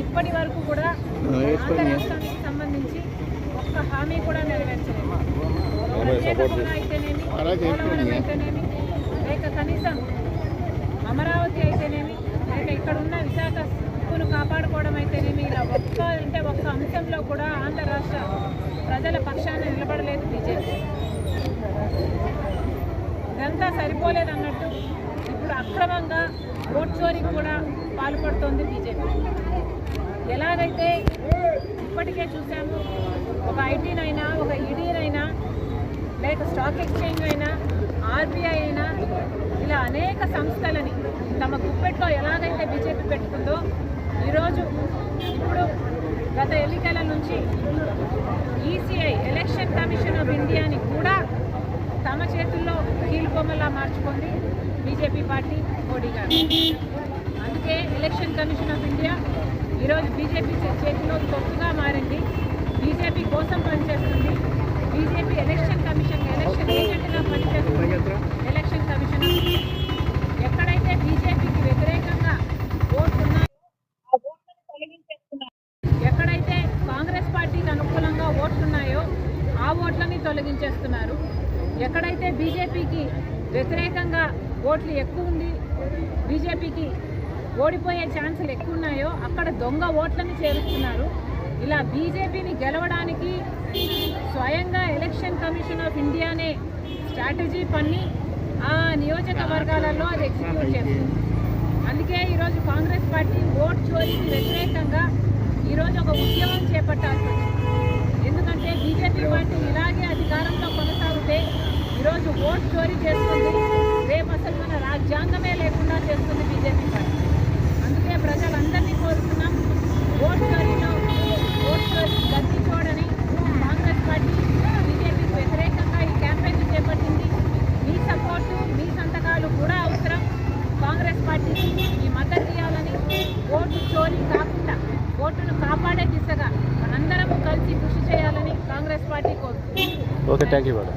ఇప్పటి వరకు కూడా ఆంధ్ర రాష్ట్రానికి సంబంధించి ఒక్క హామీ కూడా నెరవేర్చలేదు. ప్రత్యేక హోదా అయితేనేమి పోలవరం అయితేనేమి లేక కనీసం అమరావతి అయితేనేమి లేక ఇక్కడ ఉన్న విశాఖ హక్కును కాపాడుకోవడం అయితేనేమి ఇలా ఒక్క అంటే ఒక్క అంశంలో కూడా ఆంధ్ర రాష్ట్ర ప్రజల పక్షాన నిలబడలేదు బీజేపీ. ఇదంతా సరిపోలేదు అన్నట్టు ఇప్పుడు అక్రమంగా ఓట్ చోరీకి కూడా పాల్పడుతోంది బీజేపీ. ఎలాగైతే ఇప్పటికే చూసాము ఒక ఐటీనైనా ఒక ఈడీనైనా లేక స్టాక్ ఎక్స్చేంజ్ అయినా ఆర్బీఐ అయినా ఇలా అనేక సంస్థలని తమ గుప్పెట్లో ఎలాగైతే బీజేపీ పెట్టుకుందో ఈరోజు ఇప్పుడు గత ఎన్నికల నుంచి ఈసీఐ ఎలక్షన్ కమిషన్ ఆఫ్ ఇండియాని కూడా తమ చేతుల్లో కీలుబొమ్మలా మార్చుకుంది బీజేపీ పార్టీ మోడీ గారు. అందుకే ఎలక్షన్ కమిషన్ ఆఫ్ ఇండియా ఈరోజు బీజేపీ చేతిలో తొత్తుగా మారింది. బీజేపీ కోసం పనిచేస్తుంది. బీజేపీ ఎలక్షన్ కమిషన్ ఎలక్షన్ ఏజెంట్గా పనిచేస్తుంది. Election commission. ఎక్కడైతే బీజేపీకి వ్యతిరేకంగా ఓట్లు ఉన్నాయో ఆ ఓట్లను తొలగించేస్తున్నారు. ఎక్కడైతే కాంగ్రెస్ పార్టీకి అనుకూలంగా ఓట్లున్నాయో ఆ ఓట్లని తొలగించేస్తున్నారు. ఎక్కడైతే బీజేపీకి వ్యతిరేకంగా ఓట్లు ఎక్కువ ఉంది బీజేపీకి ఓడిపోయే ఛాన్సులు ఎక్కువ ఉన్నాయో అక్కడ దొంగ ఓట్లను చేరుస్తున్నారు. ఇలా బీజేపీని గెలవడానికి స్వయంగా ఎలక్షన్ కమిషన్ ఆఫ్ ఇండియానే స్ట్రాటజీ పన్ని ఆ నియోజకవర్గాలలో అది ఎగ్జిక్యూట్ చేస్తుంది. అందుకే ఈరోజు కాంగ్రెస్ పార్టీ ఓట్ చోరీకి వ్యతిరేకంగా ఈరోజు ఒక ఉద్యమం చేపట్టాల్సి వచ్చింది. ఎందుకంటే బీజేపీ పార్టీ ఇలాగే అధికారంలో కొనసాగితే ఈరోజు ఓట్ చోరీ చేస్తుంది రేపు అసలు మన రాజ్యాంగమే లేకుండా చేస్తుంది బీజేపీ పార్టీ అందుకే ప్రజలందరినీ కోరుతున్నాం ఓట్ చోరీలో ఓట్ చోరీ గట్టి చూడని కాంగ్రెస్ పార్టీ బీజేపీకి వ్యతిరేకంగా ఈ క్యాంపెయిన్ చేపట్టింది మీ సపోర్టు మీ సంతకాలు కూడా అవసరం పార్టీకి ఈ మద్దతు ఇవ్వాలని ఓటు చోరీ కాకుండా ఓటును కాపాడే దిశగా మనందరము కలిసి కృషి చేయాలని కాంగ్రెస్ పార్టీ కోరుతుంది. Okay thank you madam